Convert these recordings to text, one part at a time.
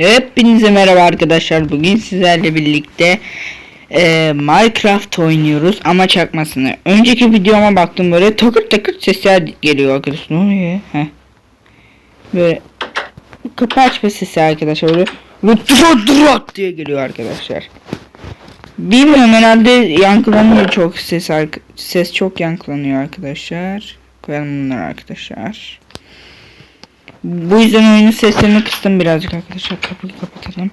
Hepinize merhaba arkadaşlar. Bugün sizlerle birlikte e, Minecraft oynuyoruz ama çakmasını. Önceki videoma baktım böyle takır takır sesler geliyor arkadaşlar. Ne oluyor? Heh. Böyle kapı açma sesi arkadaşlar. Böyle rut rut diye geliyor arkadaşlar. Bilmiyorum herhalde yankılanıyor çok ses ses çok yankılanıyor arkadaşlar. Koyalım bunları arkadaşlar. Bu yüzden oyunun seslerini kıstım birazcık arkadaşlar. Kapıyı kapatalım.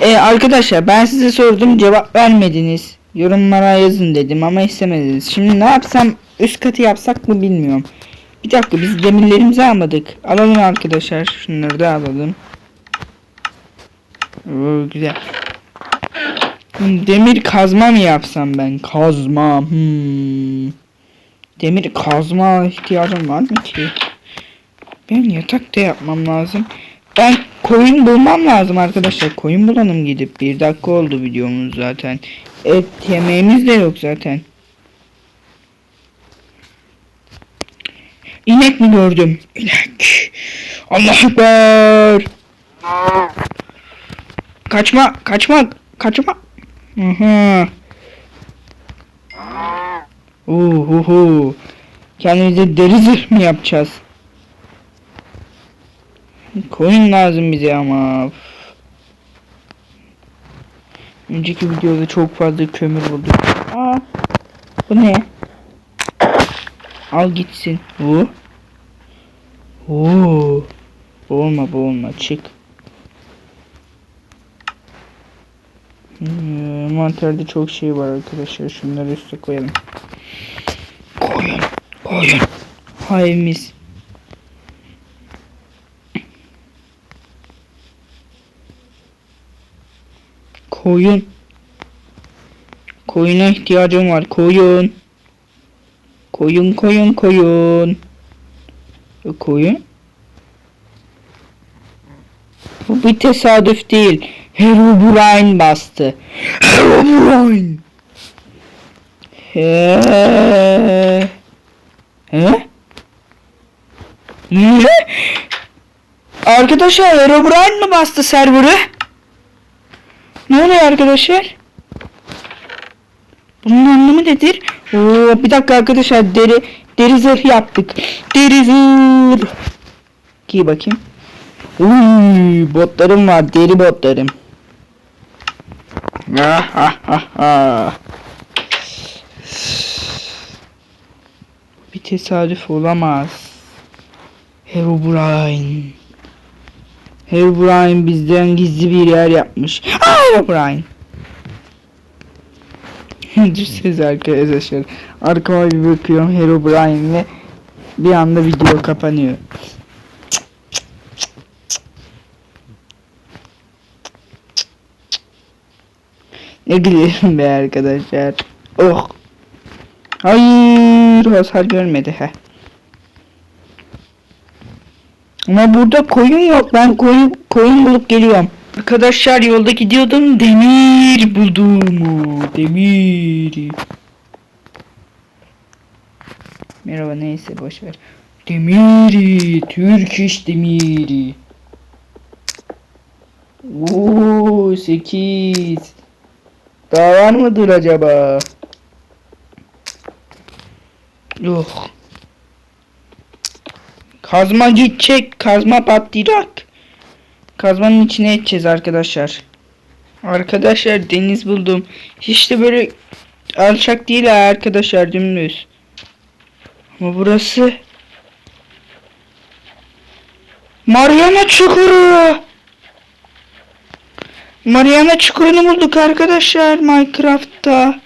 Ee, arkadaşlar ben size sordum cevap vermediniz. Yorumlara yazın dedim ama istemediniz. Şimdi ne yapsam üst katı yapsak mı bilmiyorum. Bir dakika biz demirlerimizi almadık. Alalım arkadaşlar. Şunları da alalım. Oo, güzel. Demir kazma mı yapsam ben? Kazma. Hmm. Demir kazma ihtiyacım var mı ki? Ben yatak da yapmam lazım. Ben koyun bulmam lazım arkadaşlar. Koyun bulalım gidip. Bir dakika oldu videomuz zaten. Et yemeğimiz de yok zaten. İnek mi gördüm? İnek. Allah ekber. Kaçma, kaçma, kaçma. Hı. Uhuhu. Kendimize deri zırh mı yapacağız? Koyun lazım bize ama. Önceki videoda çok fazla kömür bulduk. Aa, bu ne? Al gitsin. Bu. Oo. Boğulma boğulma çık. Hmm, Manterde çok şey var arkadaşlar. Şunları üste koyalım. Koyun. Koyun. Hayemiz. Koyun. Koyuna ihtiyacım var. Koyun. Koyun koyun koyun. E, Koyun. Bu bir tesadüf değil. Herobrine bastı. Herobrine. He. He? Ne? Arkadaşlar Herobrine mi bastı serverı? Ne oluyor arkadaşlar? Bunun anlamı nedir? Oo, bir dakika arkadaşlar deri deri zırh yaptık. Deri zırh. Giy bakayım. Uy, botlarım var deri botlarım. Ah, ah, ah, ah. Bir tesadüf olamaz. Herobrine. Herobrine bizden gizli bir yer yapmış. Herobrine. Düşseniz arkadaşlar. Arkama bir bakıyorum Herobrine ve bir anda video kapanıyor. Ne gülerim be arkadaşlar. Oh. Hayır hasar görmedi he. Ama burada koyun yok. Ben koyun koyun bulup geliyorum. Arkadaşlar yolda gidiyordum. Demir buldum. Demir. Merhaba neyse boş ver. Demiri, Türk iş demiri. Oo 8. Daha var mıdır acaba? Yok. Kazma gidecek. Kazma patlayacak. Kazmanın içine edeceğiz arkadaşlar. Arkadaşlar deniz buldum. Hiç de böyle alçak değil arkadaşlar dümdüz. Ama burası Mariana Çukuru. Mariana Çukuru'nu bulduk arkadaşlar Minecraft'ta.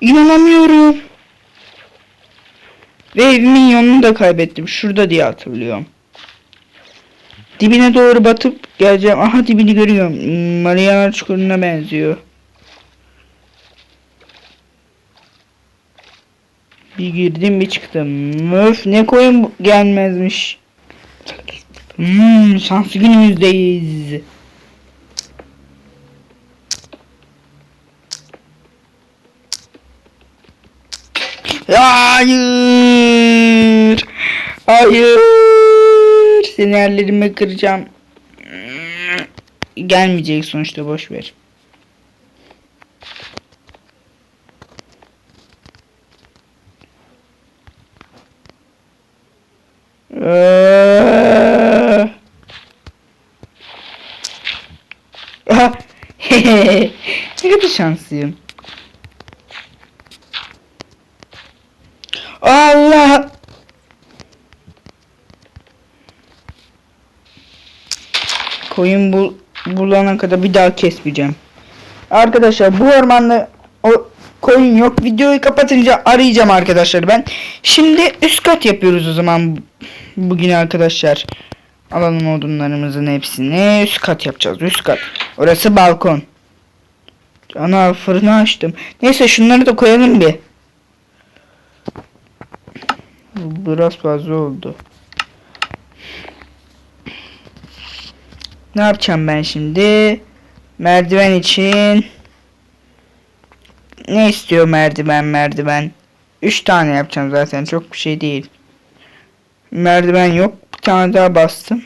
İnanamıyorum. Ve evimin yolunu da kaybettim. Şurada diye hatırlıyorum. Dibine doğru batıp geleceğim. Aha dibini görüyorum. Hmm, Mariana Çukuru'na benziyor. Bir girdim bir çıktım. Öf ne koyun gelmezmiş. Hmm, şanslı günümüzdeyiz. Hayır. Hayır. Seni ellerime kıracağım. Gelmeyecek sonuçta boş ver. Ah, ne kadar şanslıyım. Allah. Koyun bul bulana kadar bir daha kesmeyeceğim. Arkadaşlar bu ormanda o koyun yok. Videoyu kapatınca arayacağım arkadaşlar ben. Şimdi üst kat yapıyoruz o zaman bugün arkadaşlar. Alalım odunlarımızın hepsini. Üst kat yapacağız. Üst kat. Orası balkon. Ana fırını açtım. Neyse şunları da koyalım bir. Biraz fazla oldu. Ne yapacağım ben şimdi? Merdiven için ne istiyor merdiven merdiven? 3 tane yapacağım zaten çok bir şey değil. Merdiven yok. Bir tane daha bastım.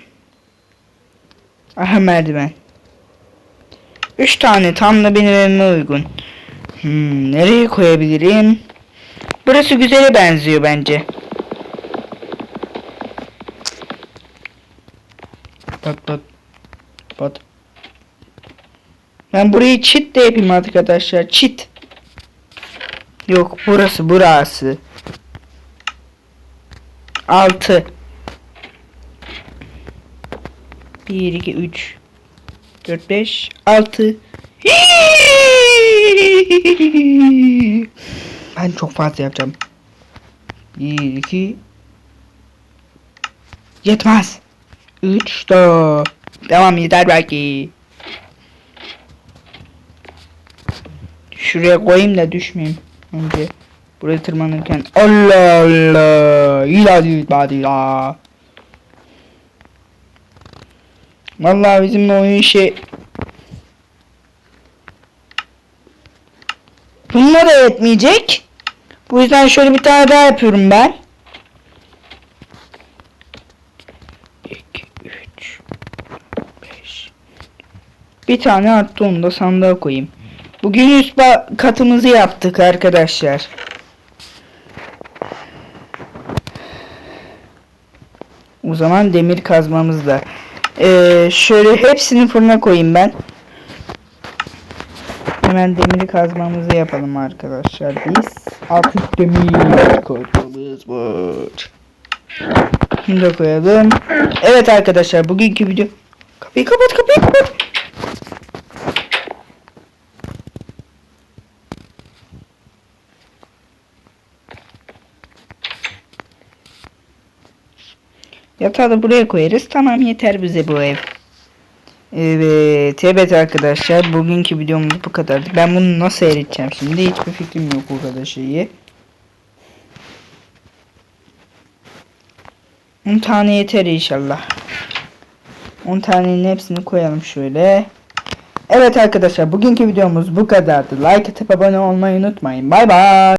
Aha merdiven. 3 tane tam da benim evime uygun. Hmm, nereye koyabilirim? Burası güzele benziyor bence. Bak bak. Bak. Ben burayı çit de yapayım arkadaşlar. Çit. Yok burası burası. 6 1 2 3 4 5 6 Ben çok fazla yapacağım. 1 2 Yetmez. 3 4 Tamam yeter belki. Şuraya koyayım da düşmeyeyim. Önce buraya tırmanırken Allah Allah ilahi badila. Vallahi bizim oyun şey Bunlar da yetmeyecek. Bu yüzden şöyle bir tane daha yapıyorum ben. 2 3 5 Bir tane arttı onu da sandığa koyayım. Bugün üst katımızı yaptık arkadaşlar. O zaman demir kazmamız da. Ee, şöyle hepsini fırına koyayım ben. Hemen demiri kazmamızı yapalım arkadaşlar biz. Artık demir kazmamız var. Bunu da koyalım. Evet arkadaşlar bugünkü video. Kapıyı kapat kapıyı kapat. Yatağı da buraya koyarız. Tamam yeter bize bu ev. Evet, evet arkadaşlar bugünkü videomuz bu kadardı. Ben bunu nasıl eriteceğim şimdi hiçbir fikrim yok o kadar şeyi. 10 tane yeter inşallah. 10 tanenin hepsini koyalım şöyle. Evet arkadaşlar bugünkü videomuz bu kadardı. Like atıp abone olmayı unutmayın. Bay bay.